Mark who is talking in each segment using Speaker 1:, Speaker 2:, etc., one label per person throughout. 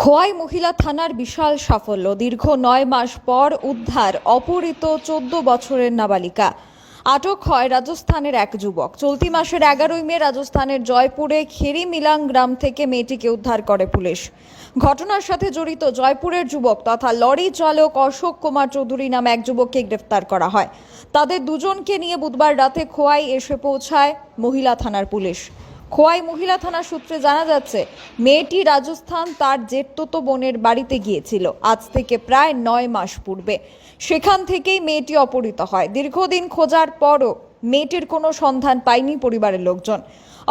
Speaker 1: খোয়াই মহিলা থানার বিশাল সাফল্য। দীর্ঘ নয় মাস পর উদ্ধার অপহৃত চোদ্দ বছরের নাবালিকা। আটক হয় রাজস্থানের এক যুবক। চলতি মাসের এগারোই মে রাজস্থানের জয়পুরে খেরি মিলাং গ্রাম থেকে মেয়েটিকে উদ্ধার করে পুলিশ। ঘটনার সাথে জড়িত জয়পুরের যুবক তথা লরি চালক অশোক কুমার চৌধুরী নামে এক যুবককে গ্রেফতার করা হয়। তাদের দুজনকে নিয়ে বুধবার রাতে খোয়াই এসে পৌঁছায় মহিলা থানার পুলিশ। খোয়াই মহিলা থানা সূত্রে জানা যাচ্ছে, মেয়েটি রাজস্থান তার জেঠতো বোনের বাড়িতে গিয়েছিল, আজ থেকে প্রায় নয় মাস পূর্বে। সেখান থেকেই মেয়েটি অপহৃত হয়। দীর্ঘদিন খোঁজার পরও মেয়েটির কোনো সন্ধান পায়নি পরিবারের লোকজন।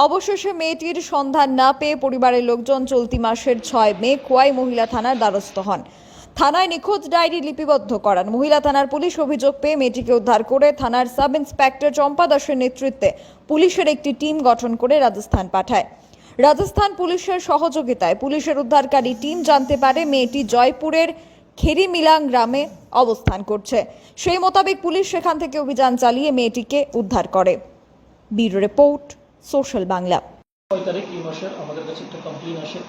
Speaker 1: অবশেষে মেয়েটির সন্ধান না পেয়ে পরিবারের লোকজন চলতি মাসের ছয় মে খোয়াই মহিলা থানার দ্বারস্থ হন। থানায় নিখোঁজ ডায়েরি লিপিবদ্ধ করান। মহিলা থানার পুলিশ অভিযোগ পেয়ে মেয়েটিকে উদ্ধার করে থানার সাব ইন্সপেক্টর চম্পা দাসের নেতৃত্বে পুলিশের একটি টিম গঠন করে রাজস্থান পাঠায়। রাজস্থান পুলিশের সহযোগিতায় পুলিশের উদ্ধারকারী টিম জানতে পারে মেয়েটি জয়পুরের খেরিমিলাং গ্রামে অবস্থান করছে। সেই মোতাবেক পুলিশ সেখান থেকে অভিযান চালিয়ে মেয়েটিকে উদ্ধার করে। Bureau report, social Bangla.
Speaker 2: তারিখ এই মাসের আমাদের কাছে একটা কমপ্লেন আসে।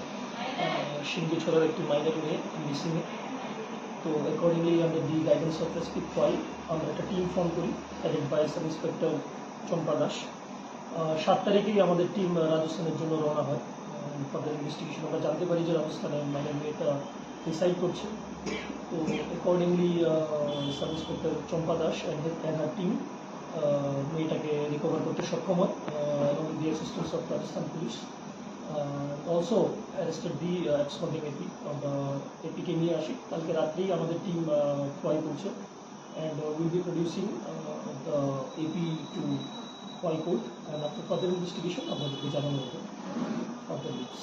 Speaker 2: সিন্ধু ছড়ার একটি মাইনার মেয়ে মিসিংয়ে তো অ্যাকর্ডিংলি আমরা the guidance of respect try আমরা একটা টিম ফর্ম করি headed by sub inspector Champa Das. সাত তারিখেই আমাদের টিম রাজস্থানের জন্য রওনা হয়। তাদের ইনভেস্টিগেশন আমরা জানতে পারি যে রাজস্থানে মাইনার মেয়েটা ডিসাইড করছে। তো accordingly sub inspector Champa Das and her team মেয়েটাকে রিকভার করতে সক্ষম হয় এবং the assistance of Rajasthan police also arrested the absconding AP APK নিয়ে আসি। কালকে রাত্রেই আমাদের টিম ক্রয় করছে। And will be producing the AP to fly court and after further investigation আপনাদেরকে জানানো হবে। ফার্দার লিডস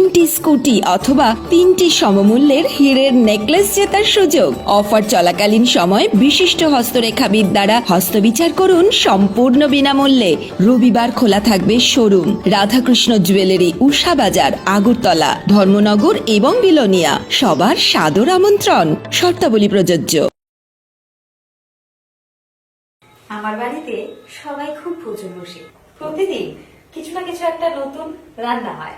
Speaker 3: তিনটি স্কুটি অথবা তিনটি সমমূল্যের হীরের নেকলেস জেতার সুযোগ। অফার চলাকালীন সময় বিশিষ্ট হস্তরেখাবিদ দ্বারা হস্তবিচার করুন সম্পূর্ণ বিনামূল্যে। রবিবার খোলা থাকবে শোরুম। রাধাকৃষ্ণ জুয়েলারি, উষা বাজার, আগরতলা, ধর্মনগর এবং বিলোনিয়া। সবার সাদর আমন্ত্রণ। শর্তাবলী প্রযোজ্য।
Speaker 4: আমার বাড়িতে সবাই খুব প্রচুর বসে। প্রতিদিন কিছু না কিছু একটা নতুন রান্না হয়।